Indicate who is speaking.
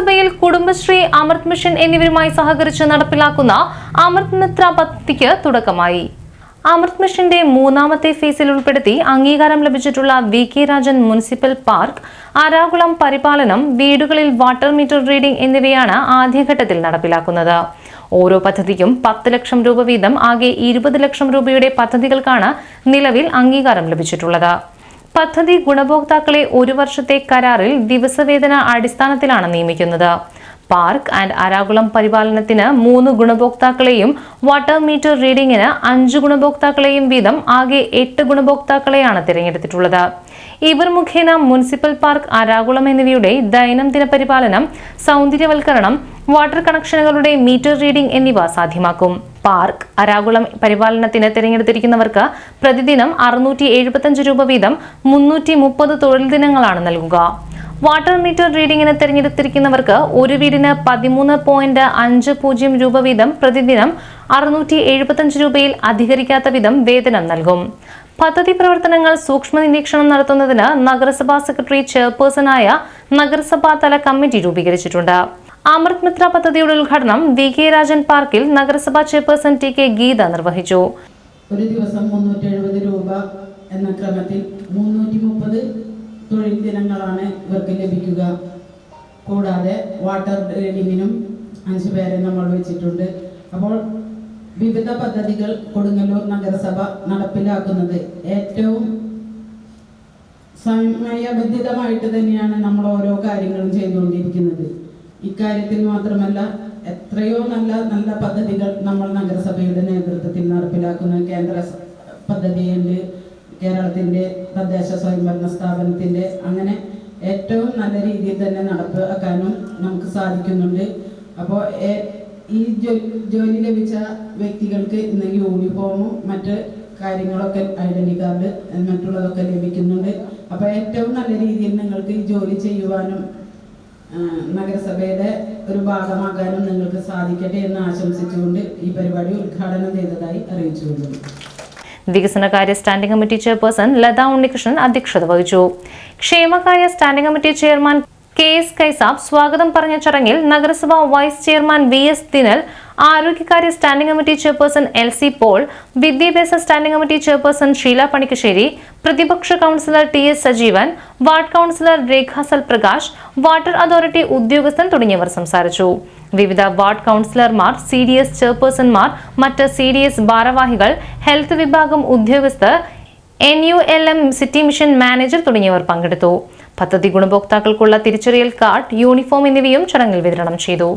Speaker 1: നഗരസഭയിൽ കുടുംബശ്രീ അമൃത് മിഷൻ എന്നിവരുമായി സഹകരിച്ച് നടപ്പിലാക്കുന്ന അമൃത് മിത്ര പദ്ധതിക്ക് തുടക്കമായി. അമൃത് മിഷന്റെ മൂന്നാമത്തെ ഫേസിൽ ഉൾപ്പെടുത്തി അംഗീകാരം ലഭിച്ചിട്ടുള്ള V K Rajan municipal park Arakulam പരിപാലനം വീടുകളിൽ വാട്ടർ മീറ്റർ റീഡിംഗ് എന്നിവയാണ് ആദ്യഘട്ടത്തിൽ നടപ്പിലാക്കുന്നത്. ഓരോ പദ്ധതിക്കും പത്ത് ലക്ഷം രൂപ വീതം ആകെ ഇരുപത് ലക്ഷം രൂപയുടെ പദ്ധതികൾക്കാണ് നിലവിൽ അംഗീകാരം ലഭിച്ചിട്ടുള്ളത്. പദ്ധതി ഗുണഭോക്താക്കളെ ഒരു വർഷത്തെ കരാറിൽ ദിവസവേതന അടിസ്ഥാനത്തിലാണ് നിയമിക്കുന്നത്. പാർക്ക് ആൻഡ് അരാകുളം പരിപാലനത്തിന് മൂന്ന് ഗുണഭോക്താക്കളെയും വാട്ടർ മീറ്റർ റീഡിംഗിന് അഞ്ച് ഗുണഭോക്താക്കളെയും വീതം ആകെ എട്ട് ഗുണഭോക്താക്കളെയാണ് തിരഞ്ഞെടുത്തിട്ടുള്ളത്. ഇവർ മുഖേന മുനിസിപ്പൽ പാർക്ക് അരാകുളം എന്നിവയുടെ ദൈനംദിന പരിപാലനം സൗന്ദര്യവൽക്കരണം വാട്ടർ കണക്ഷനുകളുടെ മീറ്റർ റീഡിംഗ് എന്നിവ സാധ്യമാക്കും. പാർക്ക്. അരാകുളം പരിപാലനത്തിന് തിരഞ്ഞെടുത്തിരിക്കുന്നവർക്ക് പ്രതിദിനം അറുന്നൂറ്റി എഴുപത്തഞ്ച് രൂപ വീതം മുന്നൂറ്റി മുപ്പത് തൊഴിൽ ദിനങ്ങളാണ് നൽകുക. വാട്ടർ മീറ്റർ റീഡിംഗിന് തിരഞ്ഞെടുത്തിരിക്കുന്നവർക്ക് ഒരു വീടിന് പതിമൂന്ന് പോയിന്റ് അഞ്ച് പൂജ്യം രൂപ വീതം പ്രതിദിനം അറുന്നൂറ്റി എഴുപത്തഞ്ച് രൂപയിൽ അധികരിക്കാത്ത വിധം വേതനം നൽകും. പദ്ധതി പ്രവർത്തനങ്ങൾ സൂക്ഷ്മ നിരീക്ഷണം നടത്തുന്നതിന് നഗരസഭാ സെക്രട്ടറി ചെയർപേഴ്സണായ നഗരസഭാ തല കമ്മിറ്റി രൂപീകരിച്ചിട്ടുണ്ട്. അമൃത് മിത്ര പദ്ധതിയുടെ ഉദ്ഘാടനം വി കെ രാജൻ പാർക്കിൽ നഗരസഭാ ചെയർപേഴ്സൺ ടി കെ ഗീത നിർവഹിച്ചു.
Speaker 2: ഒരു ദിവസം മുന്നൂറ്റി എഴുപത് രൂപ എന്ന ക്രമത്തിൽ മുന്നൂറ്റി മുപ്പത് തൊഴിൽ ദിനങ്ങളാണ് ഇവർക്ക് ലഭിക്കുക. കൂടാതെ വാട്ടർ ഡ്രെയിനിങ്ങിനും അഞ്ച് പേരെ നമ്മൾ വെച്ചിട്ടുണ്ട്. അപ്പോൾ വിവിധ പദ്ധതികൾ കൊടുങ്ങല്ലൂർ നഗരസഭ നടപ്പിലാക്കുന്നത് ഏറ്റവും സമയബന്ധിതമായിട്ട് തന്നെയാണ് നമ്മൾ ഓരോ കാര്യങ്ങളും ചെയ്തുകൊണ്ടിരിക്കുന്നത്. ഇക്കാര്യത്തിൽ മാത്രമല്ല എത്രയോ നല്ല നല്ല പദ്ധതികൾ നമ്മൾ നഗരസഭയുടെ നേതൃത്വത്തിൽ നടപ്പിലാക്കുന്ന കേന്ദ്ര പദ്ധതിയുണ്ട്. കേരളത്തിന്റെ തദ്ദേശ സ്വയംഭരണ സ്ഥാപനത്തിന്റെ അങ്ങനെ ഏറ്റവും നല്ല രീതിയിൽ തന്നെ നടപ്പാക്കാനും നമുക്ക് സാധിക്കുന്നുണ്ട്. അപ്പോൾ ഈ ജോലി ലഭിച്ച വ്യക്തികൾക്ക് ഇന്ന് യൂണിഫോമും മറ്റ് കാര്യങ്ങളൊക്കെ ഐഡന്റി കാർഡ് മറ്റുള്ളതൊക്കെ ലഭിക്കുന്നുണ്ട്. അപ്പോൾ ഏറ്റവും നല്ല രീതിയിൽ നിങ്ങൾക്ക് ഈ ജോലി ചെയ്യുവാനും നഗരസഭയുടെ ഒരു ഭാഗമാകാനും നിങ്ങൾക്ക് സാധിക്കട്ടെ എന്ന് ആശംസിച്ചുകൊണ്ട് ഈ പരിപാടി ഉദ്ഘാടനം ചെയ്തതായി അറിയിച്ചുകൊള്ളുന്നു.
Speaker 1: വികസനകാര്യ standing committee chairperson Latha Unnikrishnan അധ്യക്ഷത വഹിച്ചു. ക്ഷേമകാര്യ standing committee chairman K S Kaisab സ്വാഗതം പറഞ്ഞ ചടങ്ങിൽ നഗരസഭാ vice chairman V S Dinal ആരോഗ്യകാര്യ standing committee chairperson L C Paul വിദ്യാഭ്യാസ standing committee chairperson Sheela Panikkassery പ്രതിപക്ഷ councillor T S Sajeevan ward councillor Rekha Salprakash water authority ഉദ്യോഗസ്ഥൻ തുടങ്ങിയവർ സംസാരിച്ചു. വിവിധ വാർഡ് കൌൺസിലർമാർ സി ഡി എസ് ചെയർപേഴ്സൺമാർ മറ്റ് സി ഡി എസ് ഭാരവാഹികൾ ഹെൽത്ത് വിഭാഗം ഉദ്യോഗസ്ഥർ N U L M city mission manager തുടങ്ങിയവർ പങ്കെടുത്തു. പദ്ധതി ഗുണഭോക്താക്കൾക്കുള്ള തിരിച്ചറിയൽ കാർഡ് യൂണിഫോം എന്നിവയും ചടങ്ങിൽ വിതരണം ചെയ്തു.